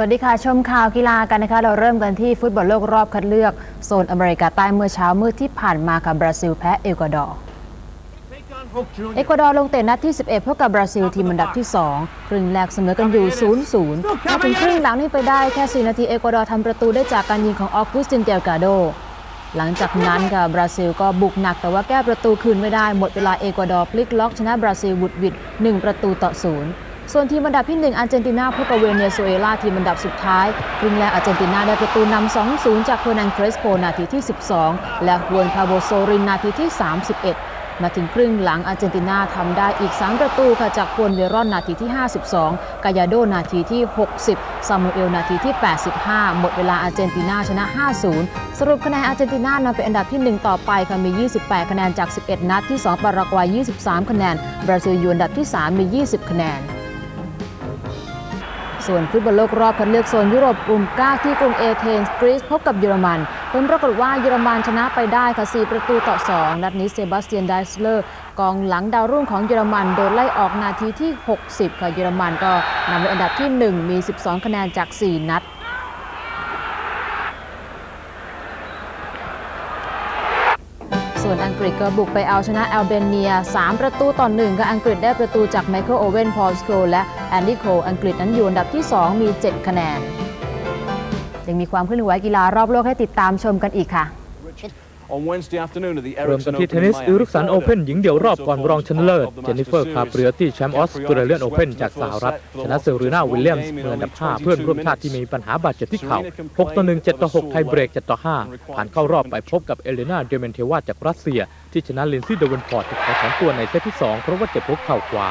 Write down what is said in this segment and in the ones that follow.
สวัสดีค่ะ ชมข่าวกีฬากันนะคะ เราเริ่มกันที่ฟุตบอลโลกรอบคัดเลือก โซนอเมริกาใต้เมื่อเช้ามืดที่ผ่านมาค่ะบราซิลแพ้เอกวาดอร์เอกวาดอร์ลงเตะนัดที่ 11พบกับบราซิลทีมอันดับที่ 2 ครึ่งแรกเสมอกันอยู่ 0-0มาถึงครึ่งหลังนี่ไปได้แค่ 4 นาทีเอกวาดอร์ทำประตูได้จากการยิงของออกุสตินเดลกาโด หลังจากนั้นค่ะบราซิลก็บุกหนักแต่ว่าแก้ประตูคืนไม่ได้หมดเวลาเอกวาดอร์พลิกล็อกชนะบราซิลบุดหวิด1ประตูต่อศูนย์ ส่วนทีมอันดับที่ 1 อาร์เจนตินาพบกับเวเนซุเอลาทีมอันดับสุดท้ายครึ่งแรกอาร์เจนตินาได้ประตูนำ 2-0 จากเฟอร์นันเครสโปนาทีที่ 12 และฮวนคาโบโซรินนาทีที่ 31 มาถึงครึ่งหลังอาร์เจนตินาทำได้อีก 3 ประตูค่ะจากควนเวรอนนาทีที่ 52 กายาโดนาทีที่ 60 ซามูเอลนาทีที่ 85 หมดเวลาอาร์เจนตินาชนะ 5-0 สรุปคะแนนอาร์เจนตินานำเป็นอันดับที่ 1 ต่อไปค่ะมี 28 คะแนนจาก 11 นัดที่ 2 ปารากวัย 23 คะแนนบราซิลอยู่อันดับที่ 3 มี 20 คะแนน ส่วนฟุตบอลโลกรอบคัดเลือกโซนยุโรปกลุ่ม 9 ที่กรุงเอเธนส์กรีซพบกับเยอรมัน ผลปรากฏว่าเยอรมันชนะไปได้ค่ะ 4 ประตูต่อ 2 นัดนี้เซบาสเตียนไดสเลอร์กองหลังดาวรุ่งของเยอรมันโดนไล่ออกนาทีที่ 60 ค่ะเยอรมันก็นำเป็นอันดับที่ 1 มี 12 คะแนนจาก 4 นัด ส่วนอังกฤษก็บุกไปเอาชนะแอลเบเนีย 3 ประตูต่อ1ค่ะอังกฤษได้ประตูจากไมเคิลโอเวนพอลสโคและแอนดี้โคลอังกฤษนั้นอยู่อันดับที่ 2 มี 7 คะแนน ยังมีความเคลื่อนไหวกีฬารอบโลกให้ติดตามชมกันอีกค่ะ On Wednesday afternoon at the เริ่ม Ericsson กันที่ Open เทน in นิส Miami, อิรุกสัน Florida. โอเพ่นหญิงเดี่ยวรอบก่อนรองชนะเลิศ Of the เจนนิเฟอร์ Masters คาเปรียที่แชมป์ออสเตรเลียนโอเพ่นจากสหรัฐ ชนะเซรีนาวิลเลียมส์มืออันดับ 5 เพื่อนร่วมชาติที่มีปัญหาบาดเจ็บที่เข่า6ต่อ1 7ต่อ6ไทยเบรก7ต่อ5ผ่านเข้ารอบไปพบกับเอเลนาเดเมนเทวาจากรัสเซีย ที่ชนะลินซี่เดเวนพอร์ตจากสองตัวในเซตที่ 2 เพราะว่าเจ็บหัวเข่าขวา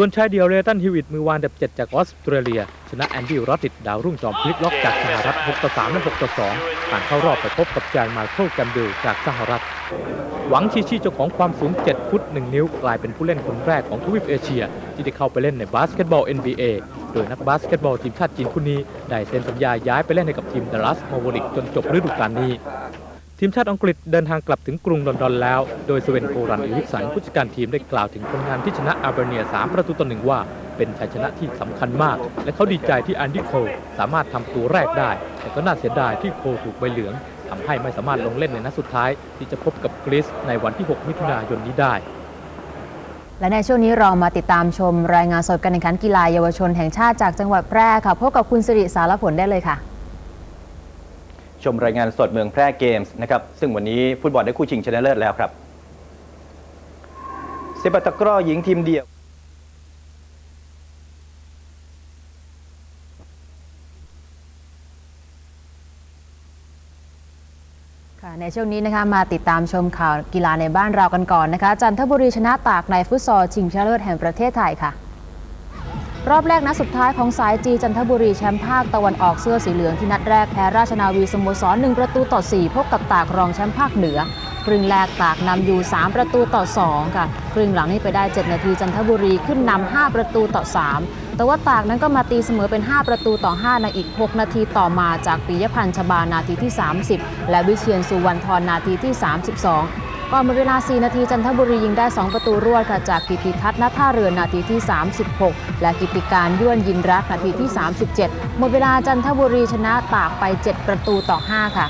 ส่วนชายเดียวเรตันฮิวิตมือวางอันดับ7จากออสเตรเลีย ชนะแอนดี้รอตติดดาวรุ่งจอมพลิกล็อกจากสหรัฐ6ต่อ3และ6ต่อ2ผ่านเข้ารอบไปพบกับแจนมาเคิลแกมเบลจากสหรัฐ หวังชีชีเจ้าของความสูง 7 ฟุต 1 นิ้ว กลายเป็นผู้เล่นคนแรกของทวีปเอเชีย ที่ได้เข้าไปเล่นในบาสเกตบอล NBA โดยนักบาสเกตบอลทีมชาติจีนคนนี้ได้เซ็นสัญญาย้ายไปเล่นให้กับทีมดัลลัสมา v วริกจนจบฤดูกาลนี้ ทีมชาติอังกฤษเดินทางกลับถึงกรุงลอนดอนแล้ว โดยสเวนโกรันอิลิกสันผู้จัดการทีมได้กล่าวถึงผลงานที่ชนะอาร์เบเนีย 3 ประตูต่อหนึ่งว่า เป็นชัยชนะที่สำคัญมาก และเขาดีใจที่อันดี้โคลสามารถทำตัวแรกได้ แต่ก็น่าเสียดายที่โคถูกใบเหลืองทำให้ไม่สามารถลงเล่นในนัดสุดท้าย ที่จะพบกับกรีซในวันที่ 6 มิถุนายนนี้ได้และในช่วงนี้เรามาติดตามชมรายงานสดการแข่งขันกีฬาเยาวชนแห่งชาติจากจังหวัดแพร่ค่ะพบกับคุณสิริสารผลได้เลยค่ะ ชมรายงานสดเมืองแพร่เกมส์นะครับซึ่งวันนี้ฟุตบอลได้คู่ชิงชนะเลิศแล้วครับเซปัตะกร้อหญิงทีมเดียวค่ะในช่วงนี้นะคะมาติดตามชมข่าวกีฬาในบ้านเรากันก่อนนะคะจันทบุรีชนะตากในฟุตซอลชิงชนะเลิศแห่งประเทศไทยค่ะ รอบแรกนัดสุดท้ายของสายจีจันทบุรีแชมป์ภาคตะวันออกเสื้อสีเหลืองที่นัดแรกแพ้ราชนาวีสโมสร1ประตูต่อ 4 พบกับตากรองแชมป์ภาคเหนือครึ่งแรกตากนำอยู่ 3 ประตูต่อ 2 ค่ะ ครึ่งหลังนี่ไปได้ 7 นาทีจันทบุรีขึ้นนำ5ประตูต่อ 3 แต่ว่าตากนั้นก็มาตีเสมอเป็น 5 ประตูต่อ 5 ในอีก 6 นาทีต่อมาจากปิยพันธ์ชบานาทีที่ 30 และวิเชียนสุวรรณทรนาทีที่ 32 ก่อนหมดเวลา 4 นาทีจันทบุรียิงได้ 2 ประตูรวดค่ะจากกิติทัศน์นท่าเรือนาทีที่ 36 และกิติการย้วนยินรักนาทีที่ 37 หมดเวลาจันทบุรีชนะตากไป 7 ประตูต่อ 5 ค่ะ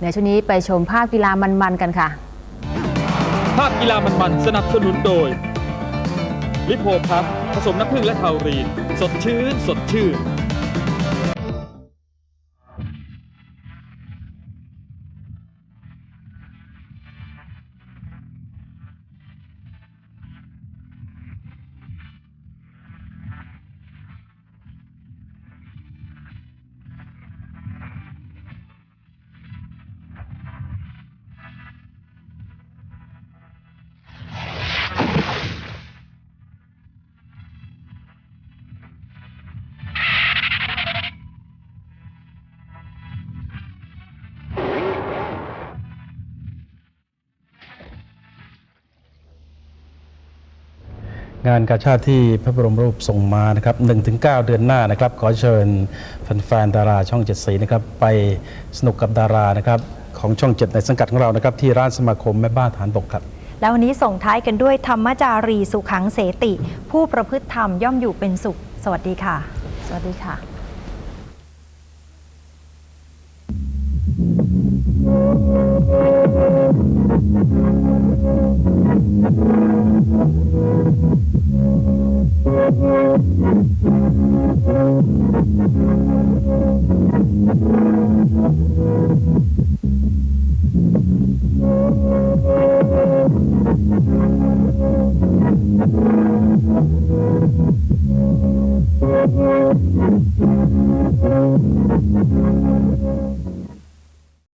ในช่วงนี้ไปชมภาพกีฬามันๆกันค่ะ ภาพกีฬามันๆสนับสนุนโดยลิโพพับผสมน้ำผึ้งและเทารีน สดชื่น สดชื่น งานกาชาติที่พระบรมรูปส่งมานะครับ1-9 เดือนหน้านะครับ ขอเชิญแฟนๆดาราช่องเจ็ดสีนะครับไปสนุกกับดารานะครับของช่องเจ็ดในสังกัดของเรานะครับที่ร้านสมาคมแม่บ้านฐานบกครับแล้ววันนี้ส่งท้ายกันด้วยธรรมจารีสุขังเสติ ผู้ประพฤติธรรมย่อมอยู่เป็นสุข สวัสดีค่ะ สวัสดีค่ะ Thank you.